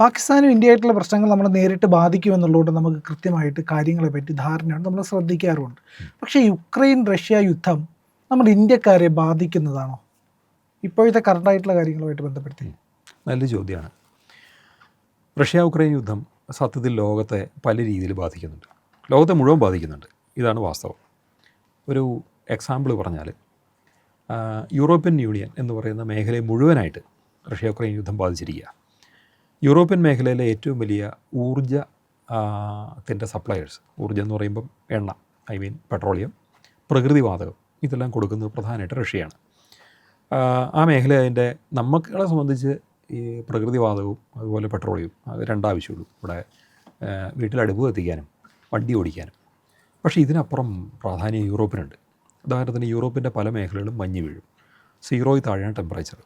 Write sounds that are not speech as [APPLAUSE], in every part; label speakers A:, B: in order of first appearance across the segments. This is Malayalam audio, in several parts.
A: പാകിസ്ഥാനും ഇന്ത്യയായിട്ടുള്ള പ്രശ്നങ്ങൾ നമ്മളെ നേരിട്ട് ബാധിക്കുമെന്നുള്ളതുകൊണ്ട് നമുക്ക് കൃത്യമായിട്ട് കാര്യങ്ങളെ പറ്റി ധാരണയാണ് നമ്മൾ ശ്രദ്ധിക്കാറുണ്ട്. പക്ഷേ യുക്രൈൻ റഷ്യ യുദ്ധം നമ്മൾ ഇന്ത്യക്കാരെ ബാധിക്കുന്നതാണോ? ഇപ്പോഴത്തെ കറണ്ടായിട്ടുള്ള കാര്യങ്ങളുമായിട്ട് ബന്ധപ്പെടുത്തി.
B: നല്ല ചോദ്യമാണ്. റഷ്യ യുക്രൈൻ യുദ്ധം സത്യത്തിൽ ലോകത്തെ പല രീതിയിൽ ബാധിക്കുന്നുണ്ട്. ലോകത്തെ മുഴുവൻ ബാധിക്കുന്നുണ്ട്. ഇതാണ് വാസ്തവം. ഒരു എക്സാമ്പിൾ പറഞ്ഞാൽ യൂറോപ്യൻ യൂണിയൻ എന്ന് പറയുന്ന മേഖലയെ മുഴുവനായിട്ട് റഷ്യ യുക്രൈൻ യുദ്ധം ബാധിച്ചിരിക്കുക യൂറോപ്യൻ മേഖലയിലെ ഏറ്റവും വലിയ ഊർജ ത്തിന്റെ സപ്ലയേഴ്സ് ഊർജം എന്ന് പറയുമ്പം എണ്ണ ഐ മീൻ പെട്രോളിയം പ്രകൃതിവാതകം ഇതെല്ലാം കൊടുക്കുന്നത് പ്രധാനമായിട്ട് റഷ്യയാണ്. ആ, മേഖല അതിന്റെ നമ്മളെ സംബന്ധിച്ച് ഈ പ്രകൃതിവാതകവും അതുപോലെ പെട്രോളിയം അത് രണ്ടാവശ്യമുള്ളൂ. ഇവിടെ വീട്ടിൽ അടുപ്പ് കത്തിക്കാനും വണ്ടി ഓടിക്കാനും. പക്ഷേ ഇതിനപ്പുറം പ്രാധാന്യം യൂറോപ്പിനുണ്ട്. ഉദാഹരണത്തിന് യൂറോപ്പിന്റെ പല മേഖലകളും മഞ്ഞ് വീഴും. സീറോയിൽ താഴെയാണ് ടെമ്പറേച്ചർ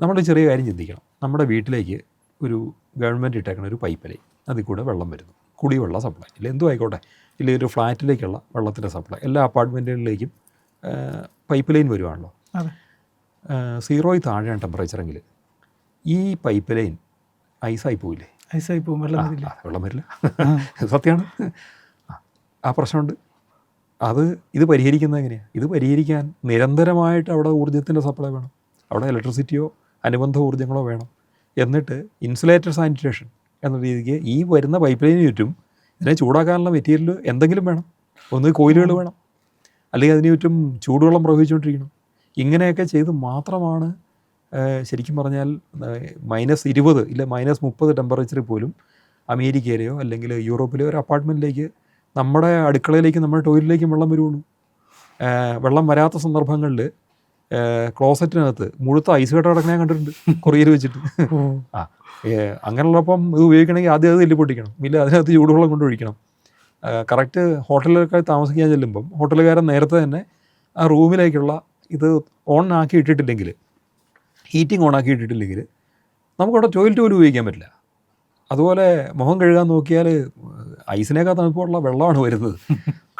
B: നമ്മൾ ചെറിയ കാര്യം ചിന്തിക്കണം. നമ്മുടെ വീട്ടിലേക്ക് ഒരു ഗവൺമെന്റ് ഇട്ടേക്കണ ഒരു പൈപ്പ് ലൈൻ അതിൽ കൂടെ വെള്ളം വരുന്നു. കുടിവെള്ള സപ്ലൈ ഇല്ല എന്തും ആയിക്കോട്ടെ. ഇല്ല ഒരു ഫ്ലാറ്റിലേക്കുള്ള വെള്ളത്തിന്റെ സപ്ലൈ എല്ലാ അപ്പാർട്ട്മെന്റുകളിലേക്കും പൈപ്പ് ലൈൻ വരുവാണല്ലോ. സീറോയിൽ താഴെയാണ് ടെമ്പറേച്ചറെങ്കിൽ ഈ പൈപ്പ് ലൈൻ ഐസായി പോയില്ലേ
A: ഐസായി പോകും വെള്ളം വരില്ല.
B: വെള്ളം വരില്ല. [LAUGHS] സത്യമാണ് ആ, ആ പ്രശ്നമുണ്ട്. അത് ഇത് പരിഹരിക്കുന്നത് എങ്ങനെയാണ് ഇത് പരിഹരിക്കാൻ നിരന്തരമായിട്ട് അവിടെ ഊർജത്തിന്റെ സപ്ലൈ വേണം. അവിടെ ഇലക്ട്രിസിറ്റിയോ അനുബന്ധ ഊർജങ്ങളോ വേണം. എന്നിട്ട് ഇൻസുലേറ്റഡ് സാനിറ്റേഷൻ എന്ന രീതിക്ക് ഈ വരുന്ന പൈപ്പ് ലൈന് ചുറ്റും ഇതിനെ ചൂടാക്കാനുള്ള മെറ്റീരിയൽ എന്തെങ്കിലും വേണം. ഒന്ന് കോയിലുകൾ വേണം. അല്ലെങ്കിൽ അതിന് ചുറ്റും ചൂടുവെള്ളം പ്രവഹിച്ചുകൊണ്ടിരിക്കണം. ഇങ്ങനെയൊക്കെ ചെയ്ത് മാത്രമാണ് ശരിക്കും പറഞ്ഞാൽ മൈനസ് ഇരുപത് ഇല്ല മൈനസ് മുപ്പത് ടെമ്പറേച്ചറിൽ പോലും അമേരിക്കയിലെയോ അല്ലെങ്കിൽ യൂറോപ്പിലെയോ ഒരു അപ്പാർട്ട്മെന്റിലേക്ക് നമ്മുടെ അടുക്കളയിലേക്കും നമ്മുടെ ടോയ്ലറ്റിലേക്കും വെള്ളം വരുള്ളൂ. വെള്ളം വരാത്ത സന്ദർഭങ്ങളിൽ ക്ലോസറ്റിനകത്ത് മുഴുത്ത ഐസ് കട്ട കിടക്കണേ ഞാൻ കണ്ടിട്ടുണ്ട്. കൊറിയർ വെച്ചിട്ട്. ആ അങ്ങനെയുള്ളപ്പം ഇത് ഉപയോഗിക്കണമെങ്കിൽ ആദ്യം അത് തെല്ലി പൊട്ടിക്കണം ഇല്ല അതിനകത്ത് ചൂടുവെള്ളം കൊണ്ട് ഒഴിക്കണം. കറക്റ്റ് ഹോട്ടലിലൊക്കെ താമസിക്കാൻ ചെല്ലുമ്പം ഹോട്ടലുകാരൻ നേരത്തെ തന്നെ ആ റൂമിലേക്കുള്ള ഇത് ഓൺ ആക്കി ഇട്ടിട്ടില്ലെങ്കിൽ ഹീറ്റിംഗ് ഓൺ ആക്കി ഇട്ടിട്ടില്ലെങ്കിൽ നമുക്കവിടെ ടോയ്ലറ്റ് പോലും ഉപയോഗിക്കാൻ പറ്റില്ല. അതുപോലെ മുഖം കഴുകാൻ നോക്കിയാൽ ഐസിനേക്കാൾ തണുപ്പുള്ള വെള്ളമാണ് വരുന്നത്.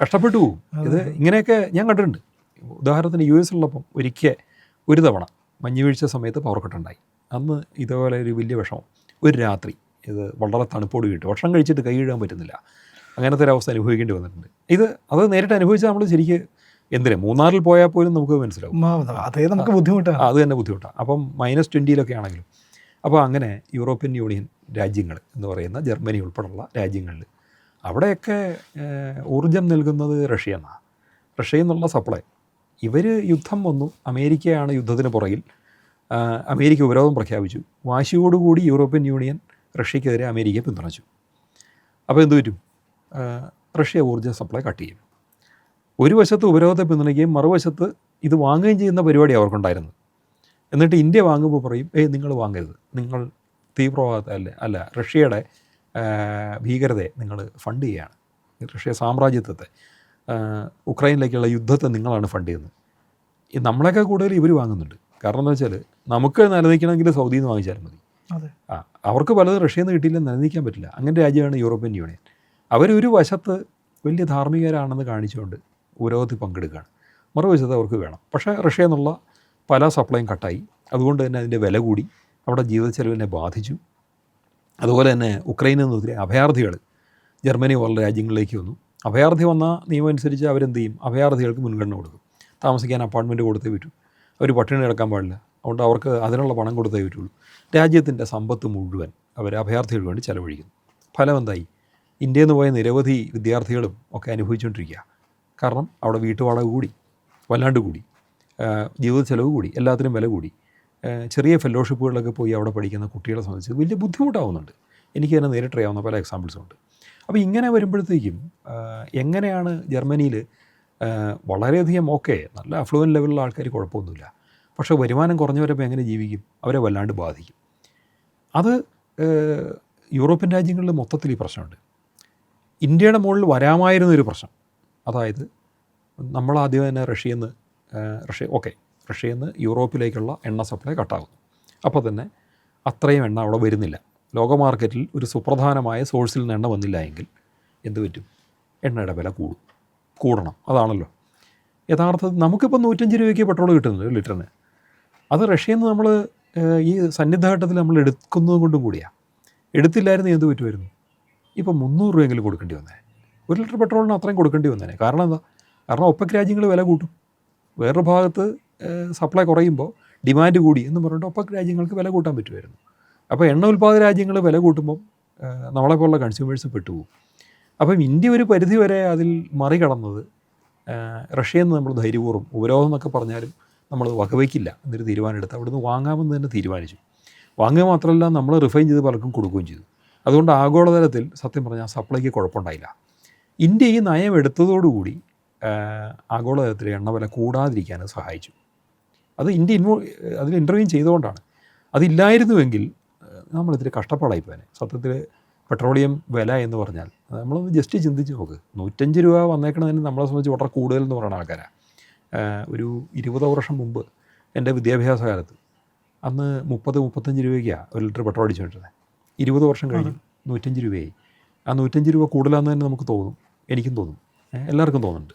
B: കഷ്ടപ്പെട്ടു പോകും ഇത് ഇങ്ങനെയൊക്കെ ഞാൻ കണ്ടിട്ടുണ്ട്. ഉദാഹരണത്തിന് യു എസ് ഉള്ളപ്പം ഒരിക്കൽ ഒരു തവണ മഞ്ഞ് വീഴ്ച സമയത്ത് പവർ കട്ടുണ്ടായി അന്ന് ഇതുപോലെ ഒരു വലിയ വിഷമം. ഒരു രാത്രി ഇത് വളരെ തണുപ്പോട് കിട്ടും. ഭക്ഷണം കഴിച്ചിട്ട് കൈ കഴുകാൻ പറ്റുന്നില്ല. അങ്ങനത്തെ ഒരു അവസ്ഥ അനുഭവിക്കേണ്ടി വന്നിട്ടുണ്ട്. ഇത് അത് നേരിട്ട് അനുഭവിച്ചാൽ നമ്മൾ ശരിക്ക് എന്തിനാ? മൂന്നാറിൽ പോയാൽ പോലും നമുക്ക് മനസ്സിലാവും.
A: അതേ നമുക്ക് ബുദ്ധിമുട്ടാണ്.
B: അത് തന്നെ ബുദ്ധിമുട്ടാണ്. അപ്പം മൈനസ് ട്വന്റിയിലൊക്കെ ആണെങ്കിലും. അപ്പോൾ അങ്ങനെ യൂറോപ്യൻ യൂണിയൻ രാജ്യങ്ങൾ എന്ന് പറയുന്ന ജർമ്മനി ഉൾപ്പെടെയുള്ള രാജ്യങ്ങളിൽ അവിടെയൊക്കെ ഊർജം നൽകുന്നത് റഷ്യ എന്നാണ് റഷ്യയിൽ നിന്നുള്ള സപ്ലൈ ഇവർ യുദ്ധം വന്നു. അമേരിക്കയാണ് യുദ്ധത്തിന് പുറകിൽ. അമേരിക്ക ഉപരോധം പ്രഖ്യാപിച്ചു. വാശിയോടുകൂടി യൂറോപ്യൻ യൂണിയൻ റഷ്യക്കെതിരെ അമേരിക്കയെ പിന്തുണച്ചു. അപ്പോൾ എന്തു പറ്റും? റഷ്യ ഊർജ സപ്ലൈ കട്ട് ചെയ്യും. ഒരു വശത്ത് ഉപരോധത്തെ പിന്തുണയ്ക്കുകയും മറുവശത്ത് ഇത് വാങ്ങുകയും ചെയ്യുന്ന പരിപാടി അവർക്കുണ്ടായിരുന്നു. എന്നിട്ട് ഇന്ത്യ വാങ്ങുമ്പോൾ പറയും ഏയ് നിങ്ങൾ വാങ്ങരുത്. നിങ്ങൾ തീവ്രവാദത്തെ അല്ല അല്ല റഷ്യയുടെ ഭീകരതയെ നിങ്ങൾ ഫണ്ട് ചെയ്യുകയാണ്. റഷ്യ സാമ്രാജ്യത്വത്തെ ഉക്രൈനിലേക്കുള്ള യുദ്ധത്തെ നിങ്ങളാണ് ഫണ്ട് ചെയ്യുന്നത്. ഈ നമ്മളൊക്കെ കൂടുതൽ ഇവർ വാങ്ങുന്നുണ്ട്. കാരണം എന്താ വെച്ചാൽ നമുക്ക് നിലനിൽക്കണമെങ്കിൽ സൗദിയിൽ നിന്ന് വാങ്ങിച്ചാൽ മതി. ആ അവർക്ക് പലതും റഷ്യയിൽ നിന്ന് കിട്ടിയില്ല നിലനിൽക്കാൻ പറ്റില്ല. അങ്ങനെ രാജ്യമാണ് യൂറോപ്യൻ യൂണിയൻ. അവരൊരു വശത്ത് വലിയ ധാർമ്മികരാണെന്ന് കാണിച്ചുകൊണ്ട് ഉപരോധത്തിൽ പങ്കെടുക്കുകയാണ്. മറുവശത്ത് അവർക്ക് വേണം. പക്ഷേ റഷ്യ എന്നുള്ള പല സപ്ലൈയും കട്ടായി അതുകൊണ്ട് തന്നെ അതിന്റെ വില കൂടി അവിടെ ജീവിത ചെലവിനെ ബാധിച്ചു. അതുപോലെ തന്നെ ഉക്രൈനിൽ നിന്ന് ഒത്തിരി അഭയാർത്ഥികൾ ജർമ്മനി പോലുള്ള രാജ്യങ്ങളിലേക്ക് വന്നു. അഭയാർത്ഥി വന്ന നിയമം അനുസരിച്ച് അവരെന്ത് ചെയ്യും? അഭയാർത്ഥികൾക്ക് മുൻഗണന കൊടുക്കും. താമസിക്കാൻ അപ്പാർട്ട്മെന്റ് കൊടുത്തേ പറ്റൂ. അവർ പട്ടിണി കിടക്കാൻ പാടില്ല. അതുകൊണ്ട് അവർക്ക് അതിനുള്ള പണം കൊടുത്തേ പറ്റുള്ളൂ. രാജ്യത്തിന്റെ സമ്പത്ത് മുഴുവൻ അവർ അഭയാർത്ഥികൾക്ക് വേണ്ടി ചെലവഴിക്കുന്നു. ഫലം എന്തായി? ഇന്ത്യയിൽ നിന്ന് പോയ നിരവധി വിദ്യാർത്ഥികളും ഒക്കെ അനുഭവിച്ചുകൊണ്ടിരിക്കുക. കാരണം അവിടെ വീട്ടുവാടക കൂടി വല്ലാണ്ട് കൂടി ജീവിത ചെലവ് കൂടി എല്ലാത്തിനും വില കൂടി. ചെറിയ ഫെലോഷിപ്പുകളിലൊക്കെ പോയി അവിടെ പഠിക്കുന്ന കുട്ടികളെ സംബന്ധിച്ച് വലിയ ബുദ്ധിമുട്ടാവുന്നുണ്ട്. എനിക്ക് തന്നെ നേരിട്ടറിയാവുന്ന പല എക്സാമ്പിൾസും ഉണ്ട്. അപ്പോൾ ഇങ്ങനെ വരുമ്പോഴത്തേക്കും എങ്ങനെയാണ് ജർമ്മനിയിൽ വളരെയധികം ഓക്കെ നല്ല അഫ്ലുവൻ ലെവലിലുള്ള ആൾക്കാർ കുഴപ്പമൊന്നുമില്ല. പക്ഷേ വരുമാനം കുറഞ്ഞവരപ്പോൾ എങ്ങനെ ജീവിക്കും? അവരെ വല്ലാണ്ട് ബാധിക്കും. അത് യൂറോപ്യൻ രാജ്യങ്ങളിൽ മൊത്തത്തിൽ ഈ പ്രശ്നമുണ്ട്. ഇന്ത്യയുടെ മുകളിൽ വരാമായിരുന്നൊരു പ്രശ്നം. അതായത് നമ്മൾ ആദ്യം തന്നെ റഷ്യയിൽ നിന്ന് റഷ്യ ഓക്കെ റഷ്യയിൽ നിന്ന് യൂറോപ്പിലേക്കുള്ള എണ്ണ സപ്ലൈ കട്ടാകുന്നു അപ്പോൾ തന്നെ അത്രയും എണ്ണ അവിടെ വരുന്നില്ല. ലോക മാർക്കറ്റിൽ ഒരു സുപ്രധാനമായ സോഴ്സിൽ നിന്ന് എണ്ണ വന്നില്ല എങ്കിൽ എന്ത് പറ്റും? എണ്ണയുടെ വില കൂടും. കൂടണം. അതാണല്ലോ. യഥാർത്ഥത്തിൽ നമുക്കിപ്പോൾ നൂറ്റഞ്ച് രൂപയ്ക്ക് പെട്രോൾ കിട്ടുന്നത് ഒരു ലിറ്ററിന്. അത് റഷ്യയിൽ നിന്ന് നമ്മൾ ഈ സന്നിധാനത്തിൽ നമ്മൾ എടുക്കുന്നത് കൊണ്ടും കൂടിയാണ് എടുത്തില്ലായിരുന്നു എന്ത് പറ്റുമായിരുന്നു? ഇപ്പോൾ മുന്നൂറ് രൂപയെങ്കിലും കൊടുക്കേണ്ടി വന്നേ. ഒരു ലിറ്റർ പെട്രോളിന് അത്രയും കൊടുക്കേണ്ടി വന്നേനെ. കാരണം എന്താ? കാരണം ഒപ്പക് രാജ്യങ്ങൾ വില കൂട്ടും. വേറൊരു ഭാഗത്ത് സപ്ലൈ കുറയുമ്പോൾ ഡിമാൻഡ് കൂടി എന്ന് പറഞ്ഞിട്ട് ഒപ്പക് രാജ്യങ്ങൾക്ക് വില കൂട്ടാൻ പറ്റുമായിരുന്നു. അപ്പോൾ എണ്ണ ഉൽപ്പാദന രാജ്യങ്ങൾ വില കൂട്ടുമ്പം നമ്മളെപ്പോലുള്ള കൺസ്യൂമേഴ്സ് പെട്ടുപോകും. അപ്പം ഇന്ത്യ ഒരു പരിധി വരെ അതിൽ മറികടന്നത് റഷ്യയിൽ നിന്ന് നമ്മൾ ധൈര്യപൂർവം ഉപരോധം എന്നൊക്കെ പറഞ്ഞാലും നമ്മൾ വകവയ്ക്കില്ല എന്നൊരു തീരുമാനമെടുത്ത് അവിടുന്ന് വാങ്ങാമെന്ന് തന്നെ തീരുമാനിച്ചു. വാങ്ങുക മാത്രമല്ല നമ്മൾ റിഫൈൻ ചെയ്ത് പലർക്കും കൊടുക്കുകയും ചെയ്തു. അതുകൊണ്ട് ആഗോളതലത്തിൽ സത്യം പറഞ്ഞാൽ സപ്ലൈക്ക് കുഴപ്പമുണ്ടായില്ല. ഇന്ത്യ ഈ നയം എടുത്തതോടുകൂടി ആഗോളതലത്തിൽ എണ്ണവില കൂടാതിരിക്കാൻ സഹായിച്ചു. അത് ഇന്ത്യ ഇൻവോ അതിൽ ഇന്റർവ്യൂ ചെയ്തുകൊണ്ടാണ്. അതില്ലായിരുന്നുവെങ്കിൽ ആഹ്, കഷ്ടപ്പാടായി പോയനെ സത്യത്തിൽ പെട്രോളിയം വില എന്ന് പറഞ്ഞാൽ നമ്മൾ നമ്മളൊന്ന് ജസ്റ്റ് ചിന്തിച്ച് നോക്ക്. നൂറ്റഞ്ച് രൂപ വന്നേക്കണതിന് നമ്മളെ സംബന്ധിച്ച് വളരെ കൂടുതൽ എന്ന് പറയുന്ന ആൾക്കാരാണ് ഒരു ഇരുപത് വർഷം മുമ്പ് എന്റെ വിദ്യാഭ്യാസ കാലത്ത് അന്ന് മുപ്പത് മുപ്പത്തഞ്ച് രൂപയ്ക്കാണ് ഒരു ലിറ്റർ പെട്രോൾ അടിച്ചുകൊണ്ടിരുന്നത് ഇരുപത് വർഷം കഴിഞ്ഞ് നൂറ്റഞ്ച് രൂപയായി. ആ നൂറ്റഞ്ച് രൂപ കൂടുതലാന്ന് തന്നെ നമുക്ക് തോന്നും. എനിക്കും തോന്നും. എല്ലാവർക്കും തോന്നുന്നുണ്ട്.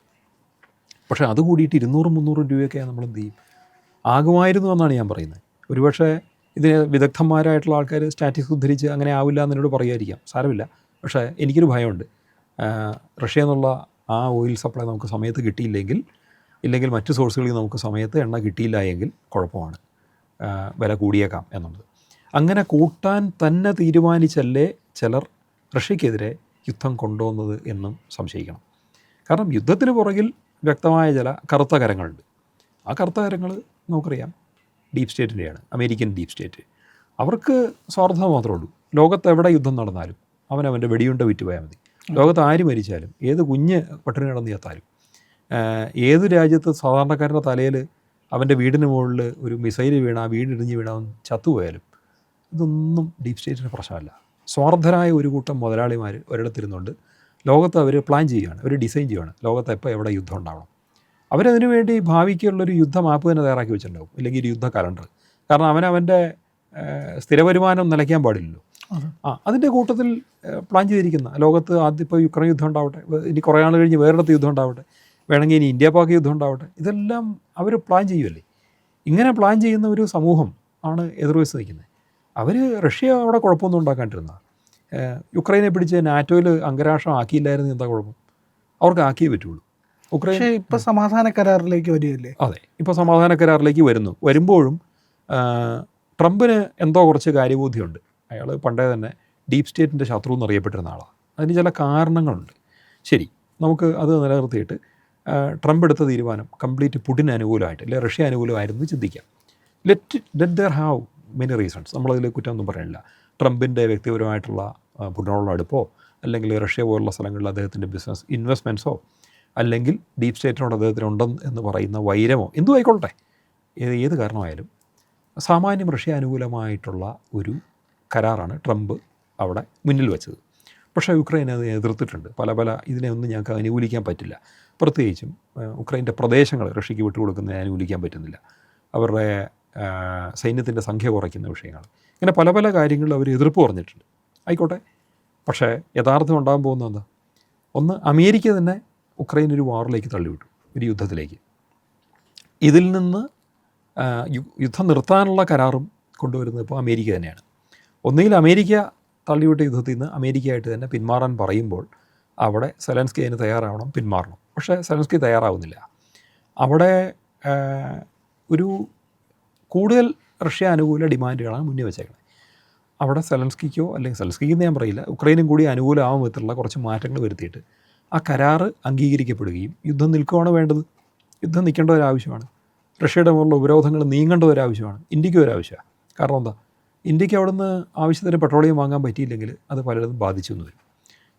B: പക്ഷേ അത് കൂടിയിട്ട് ഇരുന്നൂറും മുന്നൂറും രൂപയൊക്കെ നമ്മൾ എന്ത് ചെയ്യും? ആകുമായിരുന്നു എന്നാണ് ഞാൻ പറയുന്നത്. ഒരുപക്ഷെ ഇതിന് വിദഗ്ധന്മാരായിട്ടുള്ള ആൾക്കാർ സ്റ്റാറ്റിക്സ് ഉദ്ധരിച്ച് അങ്ങനെ ആവില്ല എന്ന് എന്നോട് പറയുമായിരിക്കാം സാരമില്ല. പക്ഷേ എനിക്കൊരു ഭയമുണ്ട്. റഷ്യ എന്നുള്ള ആ ഓയിൽ സപ്ലൈ നമുക്ക് സമയത്ത് കിട്ടിയില്ലെങ്കിൽ ഇല്ലെങ്കിൽ മറ്റു സോഴ്സുകളിൽ നമുക്ക് സമയത്ത് എണ്ണ കിട്ടിയില്ല എങ്കിൽ കുഴപ്പമാണ്. വില കൂടിയേക്കാം എന്നുള്ളത്. അങ്ങനെ കൂട്ടാൻ തന്നെ തീരുമാനിച്ചല്ലേ ചിലർ റഷ്യക്കെതിരെ യുദ്ധം കൊണ്ടുവന്നത് എന്നും സംശയിക്കണം. കാരണം യുദ്ധത്തിന് പുറകിൽ വ്യക്തമായ ചില കറുത്ത കരങ്ങളുണ്ട്. ആ കറുത്ത കരങ്ങൾ നമുക്കറിയാം. ഡീപ് സ്റ്റേറ്റിന്റെയാണ് അമേരിക്കൻ ഡീപ് സ്റ്റേറ്റ്. അവർക്ക് സ്വാർത്ഥത മാത്രമേ ഉള്ളൂ. ലോകത്ത് എവിടെ യുദ്ധം നടന്നാലും അവൻ അവന്റെ വെടിയുണ്ട വിറ്റ് പോയാൽ മതി. ലോകത്ത് ആര് മരിച്ചാലും ഏത് കുഞ്ഞ് പട്ടിണി കിടന്ന് ചത്താലും ഏത് രാജ്യത്ത് സാധാരണക്കാരന്റെ തലയിൽ അവന്റെ വീടിന് മുകളിൽ ഒരു മിസൈൽ വീണ ആ വീട് ഇടിഞ്ഞ് വീണ അവൻ ചത്തുപോയാലും ഇതൊന്നും ഡീപ് സ്റ്റേറ്റിന്റെ പ്രശ്നമല്ല. സ്വാർത്ഥരായ ഒരു കൂട്ടം മുതലാളിമാർ ഒരിടത്തിരുന്നുണ്ട്. ലോകത്ത് അവർ പ്ലാൻ ചെയ്യുകയാണ് അവർ ഡിസൈൻ ചെയ്യുകയാണ് ലോകത്ത് എപ്പോൾ എവിടെ യുദ്ധം ഉണ്ടാവണം. അവരതിനു വേണ്ടി ഭാവിക്കുള്ളൊരു യുദ്ധ മാപ്പ് തന്നെ തയ്യാറാക്കി വെച്ചിട്ടുണ്ടാവും. അല്ലെങ്കിൽ ഒരു യുദ്ധ കലണ്ടർ കാരണം അവൻ അവന്റെ സ്ഥിര വരുമാനം നിലയ്ക്കാൻ പാടില്ലല്ലോ. ആ അതിന്റെ കൂട്ടത്തിൽ പ്ലാൻ ചെയ്തിരിക്കുന്ന ലോകത്ത് ആദ്യം ഇപ്പോൾ യുക്രൈൻ യുദ്ധം ഉണ്ടാവട്ടെ ഇനി കുറേ നാൾ കഴിഞ്ഞ് വേറെടുത്ത് യുദ്ധം ഉണ്ടാവട്ടെ വേണമെങ്കിൽ ഇനി ഇന്ത്യ പാക് യുദ്ധം ഉണ്ടാവട്ടെ ഇതെല്ലാം അവർ പ്ലാൻ ചെയ്യുമല്ലേ ഇങ്ങനെ പ്ലാൻ ചെയ്യുന്ന ഒരു സമൂഹം ആണ് എതിർവശത്ത് നിൽക്കുന്നത്. അവർ റഷ്യ അവിടെ കുഴപ്പമൊന്നും ഉണ്ടാക്കാണ്ടിരുന്ന. യുക്രൈനെ പിടിച്ച് നാറ്റോയിൽ അംഗരാഷ്ട്രം ആക്കിയില്ലായിരുന്നു എന്താ കുഴപ്പം? അവർക്ക് ആക്കിയേ പറ്റുള്ളൂ.
A: പക്ഷേ ഇപ്പൊ സമാധാന കരാറിലേക്ക് വരികയല്ലേ?
B: അതെ. ഇപ്പോൾ സമാധാന കരാറിലേക്ക് വരുന്നു. വരുമ്പോഴും ട്രംപിന് എന്തോ കുറച്ച് കാര്യബോധ്യമുണ്ട്. അയാൾ പണ്ടേ തന്നെ ഡീപ് സ്റ്റേറ്റിന്റെ ശത്രു എന്നറിയപ്പെട്ടിരുന്ന ആളാണ് അതിന് ചില കാരണങ്ങളുണ്ട്. ശരി നമുക്ക് അത് നിലനിർത്തിയിട്ട് ട്രംപ് എടുത്ത തീരുമാനം കംപ്ലീറ്റ് പുടിന് അനുകൂലമായിട്ട് അല്ലെ റഷ്യ അനുകൂലമായിരുന്നു ചിന്തിക്കാം. Let let their have many reasons നമ്മളതിൽ കുറ്റമൊന്നും പറയുന്നില്ല ട്രംപിന്റെ വ്യക്തിപരമായിട്ടുള്ള പുടിനോടുള്ള അടുപ്പോ അല്ലെങ്കിൽ റഷ്യ പോലുള്ള സ്ഥലങ്ങളിൽ അദ്ദേഹത്തിന്റെ ബിസിനസ് ഇൻവെസ്റ്റ്മെന്റ്സോ അല്ലെങ്കിൽ ഡീപ് സ്റ്റേറ്റിനോട് അദ്ദേഹത്തിന് ഉണ്ടെന്ന് എന്ന് പറയുന്ന വൈരമോ? എന്തു ആയിക്കൊള്ളട്ടെ? ഏത് കാരണമായാലും. സാമാന്യം റഷ്യ അനുകൂലമായിട്ടുള്ള ഒരു കരാറാണ് ട്രംപ് അവിടെ മുന്നിൽ വെച്ചത്. പക്ഷേ യുക്രൈൻ അത് എതിർത്തിട്ടുണ്ട്. പല പല ഇതിനെ ഒന്നും ഞങ്ങൾക്ക് അനുകൂലിക്കാൻ പറ്റില്ല. പ്രത്യേകിച്ചും ഉക്രൈന്റെ പ്രദേശങ്ങൾ റഷ്യക്ക് വിട്ടുകൊടുക്കുന്നതിനെ അനുകൂലിക്കാൻ പറ്റുന്നില്ല. അവരുടെ സൈന്യത്തിന്റെ സംഖ്യ കുറയ്ക്കുന്ന വിഷയങ്ങൾ. ഇങ്ങനെ പല പല കാര്യങ്ങളിൽ അവർ എതിർപ്പ് പറഞ്ഞിട്ടുണ്ട്. ആയിക്കോട്ടെ. പക്ഷേ യഥാർത്ഥം ഉണ്ടാകാൻ പോകുന്നത് എന്താ? ഒന്ന് അമേരിക്ക തന്നെ ഉക്രൈൻ ഒരു വാറിലേക്ക് തള്ളിവിട്ടു ഒരു യുദ്ധത്തിലേക്ക്. ഇതിൽ നിന്ന് യുദ്ധം നിർത്താനുള്ള കരാറും കൊണ്ടുവരുന്നത് ഇപ്പോൾ അമേരിക്ക തന്നെയാണ്. ഒന്നുകിൽ അമേരിക്ക തള്ളിവിട്ട യുദ്ധത്തിൽ നിന്ന് അമേരിക്കയായിട്ട് തന്നെ പിന്മാറാൻ പറയുമ്പോൾ അവിടെ സെലൻസ്കി അതിന് തയ്യാറാവണം പിന്മാറണം. പക്ഷേ സെലൻസ്കി തയ്യാറാവുന്നില്ല. അവിടെ ഒരു കൂടുതൽ റഷ്യ അനുകൂല ഡിമാൻഡുകളാണ് മുന്നിൽ വെച്ചേക്കുന്നത് അവിടെ സെലൻസ്കിക്കോ അല്ലെങ്കിൽ സെലൻസ്കിക്ക് ഞാൻ പറയില്ല ഉക്രൈനും കൂടി അനുകൂലമാവും വിധത്തിലുള്ള കുറച്ച് മാറ്റങ്ങൾ വരുത്തിയിട്ട് ആ കരാറ് അംഗീകരിക്കപ്പെടുകയും യുദ്ധം നിൽക്കുകയാണ് വേണ്ടത്. യുദ്ധം നിൽക്കേണ്ട ഒരാവശ്യമാണ്. റഷ്യയുടെ മുകളിലുള്ള ഉപരോധങ്ങൾ നീങ്ങേണ്ട ഒരാവശ്യമാണ്. ഇന്ത്യയ്ക്ക് ഒരാവശ്യമാണ്. കാരണം എന്താ? ഇന്ത്യയ്ക്ക് അവിടുന്ന് ആവശ്യത്തിന് പെട്രോളിയം വാങ്ങാൻ പറ്റിയില്ലെങ്കിൽ അത് പലരും ബാധിച്ചു എന്ന് വരും.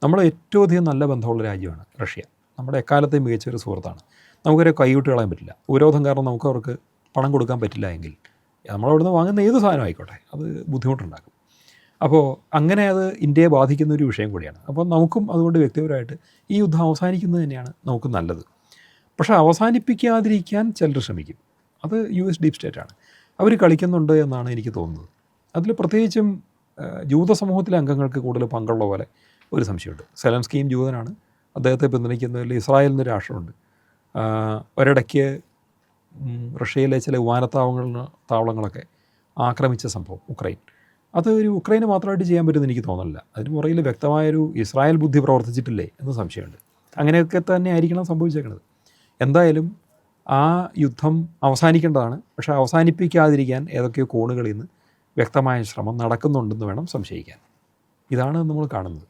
B: നമ്മൾ ഏറ്റവും അധികം നല്ല ബന്ധമുള്ള രാജ്യമാണ് റഷ്യ. നമ്മുടെ എക്കാലത്തെയും മികച്ച ഒരു സുഹൃത്താണ്. നമുക്കൊരു കൈവിട്ട് കളയാൻ പറ്റില്ല. ഉപരോധം കാരണം നമുക്ക് അവർക്ക് പണം കൊടുക്കാൻ പറ്റില്ല എങ്കിൽ നമ്മളവിടുന്ന് വാങ്ങുന്ന ഏത് സാധനം ആയിക്കോട്ടെ അത് ബുദ്ധിമുട്ടുണ്ടാക്കും. അപ്പോൾ അങ്ങനെ അത് ഇന്ത്യയെ ബാധിക്കുന്ന ഒരു വിഷയം കൂടിയാണ്. അപ്പോൾ നമുക്കും അതുകൊണ്ട് വ്യക്തിപരമായിട്ട് ഈ യുദ്ധം അവസാനിക്കുന്നത് തന്നെയാണ് നമുക്ക് നല്ലത്. പക്ഷേ അവസാനിപ്പിക്കാതിരിക്കാൻ ചിലർ ശ്രമിക്കും. അത് യു എസ് ഡീപ് സ്റ്റേറ്റാണ് അവർ കളിക്കുന്നുണ്ട് എന്നാണ് എനിക്ക് തോന്നുന്നത്. അതിൽ പ്രത്യേകിച്ചും ജൂത സമൂഹത്തിലെ അംഗങ്ങൾക്ക് കൂടുതൽ പങ്കുള്ള പോലെ ഒരു സംശയമുണ്ട്. സ്കീം ജൂതനാണ്. അദ്ദേഹത്തെ പിന്തുണയ്ക്കുന്നതിൽ ഇസ്രായേൽ എന്ന രാഷ്ട്രമുണ്ട്. ഒരിടയ്ക്ക് റഷ്യയിലെ ചില വിമാനത്താവളങ്ങൾ താവളങ്ങളൊക്കെ ആക്രമിച്ച സംഭവം ഉക്രൈൻ. അത് ഒരു ഉക്രൈന് മാത്രമായിട്ട് ചെയ്യാൻ പറ്റുമെന്ന് എനിക്ക് തോന്നുന്നില്ല. അതിന് പുറകിൽ വ്യക്തമായൊരു ഇസ്രായേൽ ബുദ്ധി പ്രവർത്തിച്ചിട്ടില്ലേ എന്ന് സംശയമുണ്ട്. അങ്ങനെയൊക്കെ തന്നെ ആയിരിക്കണം സംഭവിച്ചേക്കുന്നത് എന്തായാലും ആ യുദ്ധം അവസാനിക്കേണ്ടതാണ്. പക്ഷേ അവസാനിപ്പിക്കാതിരിക്കാൻ ഏതൊക്കെയോ കോണുകളിൽ നിന്ന് വ്യക്തമായ ശ്രമം നടക്കുന്നുണ്ടെന്ന് വേണം സംശയിക്കാൻ. ഇതാണ് നമ്മൾ കാണുന്നത്.